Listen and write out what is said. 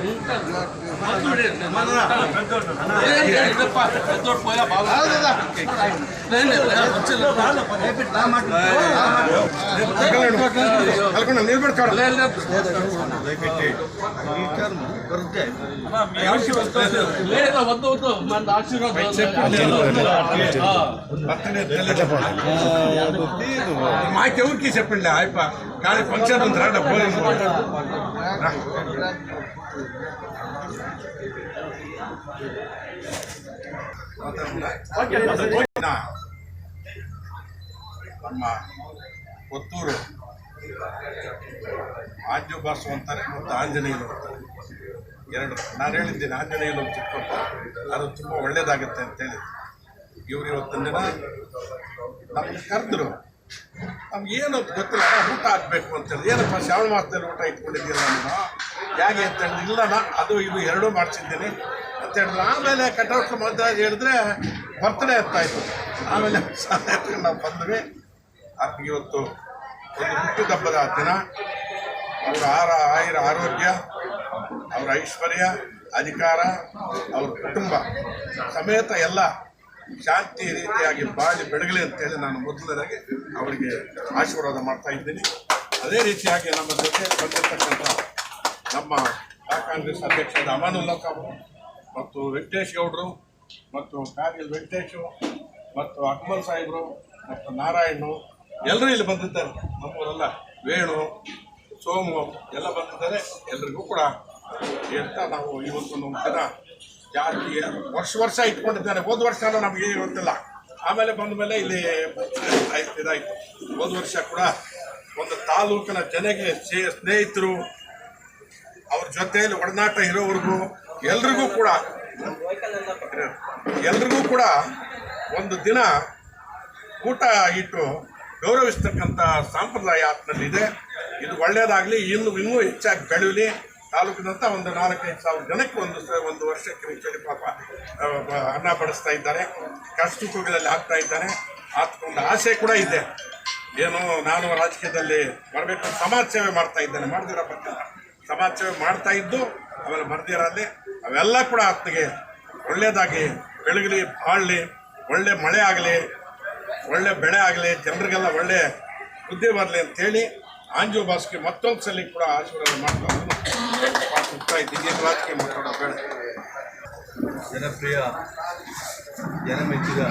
నాకు ఇడ్సిడు. నాకు అవసరం లేదు వద్దు ఇడ్సిడే అయ్యా నేను ఉన్నాను ఈడ. ఉంటాను వద్దు ఈడ, నేను ఉంటాను. ఏం లేదు, చెప్ప. పెద్దోడు పోయా బాగా నేను లేదు, వచ్చేది లేదు. లేదు, లేదు. లేదు, వద్దు వద్దు మన ఆశీర్వాదం మాకెవరికి చెప్పండి ఆయప్ప కానీ ఫంక్షన్ ఉంది రా పోలీసు ನಮ್ಮ ಪುತ್ತೂರು ಆಂಜು ಬಾಸು ಅಂತಾರೆ ಮತ್ತು ಆಂಜನೇಯರು ಅಂತಾರೆ ಎರಡು ನಾನು ಹೇಳಿದ್ದೀನಿ ಆಂಜನೇಯರು ಚಿಕ್ಕಪ್ಪ ಅದು ತುಂಬ ಒಳ್ಳೇದಾಗುತ್ತೆ ಅಂತೇಳಿ ಇವರು ಇವತ್ತಿನ ದಿನ ನಮ್ಗೆ ಕರೆದ್ರು ನಮ್ಗೆ ಏನು ಗೊತ್ತಿಲ್ಲ ಊಟ ಹಾಕ್ಬೇಕು ಅಂತೇಳಿ. ಏನಪ್ಪ, ಶ್ರಾವಣ ಮಾಸದಲ್ಲಿ ಊಟ ಇಟ್ಕೊಂಡಿದ್ದೀರಾ ನಾನು ಹೇಗೆ ಅಂತ ಹೇಳಿದ್ರೆ ಇಲ್ಲ ನಾ ಅದು ಇದು ಎರಡೂ ಮಾಡ್ಸಿದ್ದೀನಿ ಅಂತ ಹೇಳಿದ್ರು. ಆಮೇಲೆ ಕಟೌಟ್ ಮಧ್ಯ ಹೇಳಿದ್ರೆ ಬರ್ತಡೇ ಆಯಿತು. ಆಮೇಲೆ ನಾವು ಬಂದ್ವಿ. ಆಕೆಗೆ ಇವತ್ತು ಒಂದು ಹುಟ್ಟಿದಬ್ಬದ ದಿನ. ಅವರ ಆರ, ಆಯುರ ಆರೋಗ್ಯ, ಅವರ ಐಶ್ವರ್ಯ, ಅಧಿಕಾರ, ಅವ್ರ ಕುಟುಂಬ ಸಮೇತ ಎಲ್ಲ ಶಾಂತಿ ರೀತಿಯಾಗಿ ಬಾಳಿ ಬೆಳಗಲಿ ಅಂತೇಳಿ ನಾನು ಮೊದಲನೇದಾಗಿ ಅವರಿಗೆ ಆಶೀರ್ವಾದ ಮಾಡ್ತಾ ಇದ್ದೀನಿ. ಅದೇ ರೀತಿಯಾಗಿ ನಮ್ಮ ಜೊತೆ ಬಂದಿರತಕ್ಕಂಥ ನಮ್ಮ ಕಾಂಗ್ರೆಸ್ ಅಧ್ಯಕ್ಷ ಅಮಾನುಲ್ಲಾ ಮತ್ತು ವೆಂಕಟೇಶ್ ಗೌಡರು ಮತ್ತು ಕಾರ್ಗಿಲ್ ವೆಂಕಟೇಶು ಮತ್ತು ಅಕ್ಮಲ್ ಸಾಹೇಬರು ಮತ್ತು ನಾರಾಯಣು ಎಲ್ಲರೂ ಇಲ್ಲಿ ಬಂದಿದ್ದಾರೆ. ನಮ್ಮವರೆಲ್ಲ ವೇಣು, ಸೋಮು ಎಲ್ಲ ಬಂದಿದ್ದಾರೆ. ಎಲ್ರಿಗೂ ಕೂಡ ಹೇಳ್ತಾ ನಾವು ಇವತ್ತು ನಮ್ಮ ದಿನ ಜಾಸ್ತಿ ವರ್ಷ ವರ್ಷ ಇಟ್ಕೊಂಡಿದ್ದಾರೆ ಹೋದ ವರ್ಷ ನಮಗೆ ಗೊತ್ತಿಲ್ಲ. ಆಮೇಲೆ ಬಂದ ಮೇಲೆ ಇಲ್ಲಿ ಇದಾಯಿತು. ಹೋದ ವರ್ಷ ಕೂಡ ಒಂದು ತಾಲೂಕಿನ ಜನಗೆ ಸ್ನೇಹಿತರು, ಅವ್ರ ಜೊತೆಯಲ್ಲಿ ಒಡನಾಟ ಇರೋವರೆಗೂ ಎಲ್ರಿಗೂ ಕೂಡ ಎಲ್ರಿಗೂ ಕೂಡ ಒಂದು ದಿನ ಊಟ ಇಟ್ಟು ಗೌರವಿಸ್ತಕ್ಕಂಥ ಸಂಪ್ರದಾಯ ಆತ್ಮಲ್ಲಿದೆ ಇದು. ಒಳ್ಳೆಯದಾಗಲಿ ಇನ್ನು, ಇನ್ನೂ ಹೆಚ್ಚಾಗಿ ಬೆಳೀಲಿ. ತಾಲೂಕಿನಂತ ಒಂದು ನಾಲ್ಕೈದು ಸಾವಿರ ಜನಕ್ಕೆ ಒಂದು ಒಂದು ವರ್ಷಕ್ಕೆ ಹೆಚ್ಚಾಗಿ ಪಾಪ ಅನ್ನ ಬಡಿಸ್ತಾ ಇದ್ದಾರೆ. ಕಷ್ಟ ಹಾಕ್ತಾ ಇದ್ದಾನೆ ಆತ್ಕೊಂದು ಆಸೆ ಕೂಡ ಇದೆ. ಏನು ನಾನು ರಾಜಕೀಯದಲ್ಲಿ ಬರಬೇಕು ಸಮಾಜ ಸೇವೆ ಮಾಡ್ತಾ ಇದ್ದೇನೆ. ಮಾಡ್ದಿರೋ ಬರ್ತಿಲ್ಲ ಸಮಾಜ ಸೇವೆ ಮಾಡ್ತಾ ಇದ್ದು, ಆಮೇಲೆ ಬರ್ದಿರಲ್ಲಿ ಅವೆಲ್ಲ ಕೂಡ ಆತನಿಗೆ ಒಳ್ಳೆಯದಾಗಿ ಬೆಳಗಲಿ, ಬಾಳಲಿ, ಒಳ್ಳೆ ಮಳೆ ಆಗಲಿ, ಒಳ್ಳೆ ಬೆಳೆ ಆಗಲಿ, ಜನರಿಗೆಲ್ಲ ಒಳ್ಳೆ ಬುದ್ಧಿ ಬರಲಿ ಅಂತೇಳಿ ಆಂಜು ಭಾಸ್ಕೆ ಮತ್ತೊಂದು ಸಲ ಕೂಡ ಆಶೀರ್ವಾದ ಮಾಡ್ತಾ ಹೋಗ್ತಾ ರಾಜಕೀಯ ಮಾತಾಡೋ ಬೇಡ. ಜನಪ್ರಿಯ ಜನಮೆಚ್ಚಿದ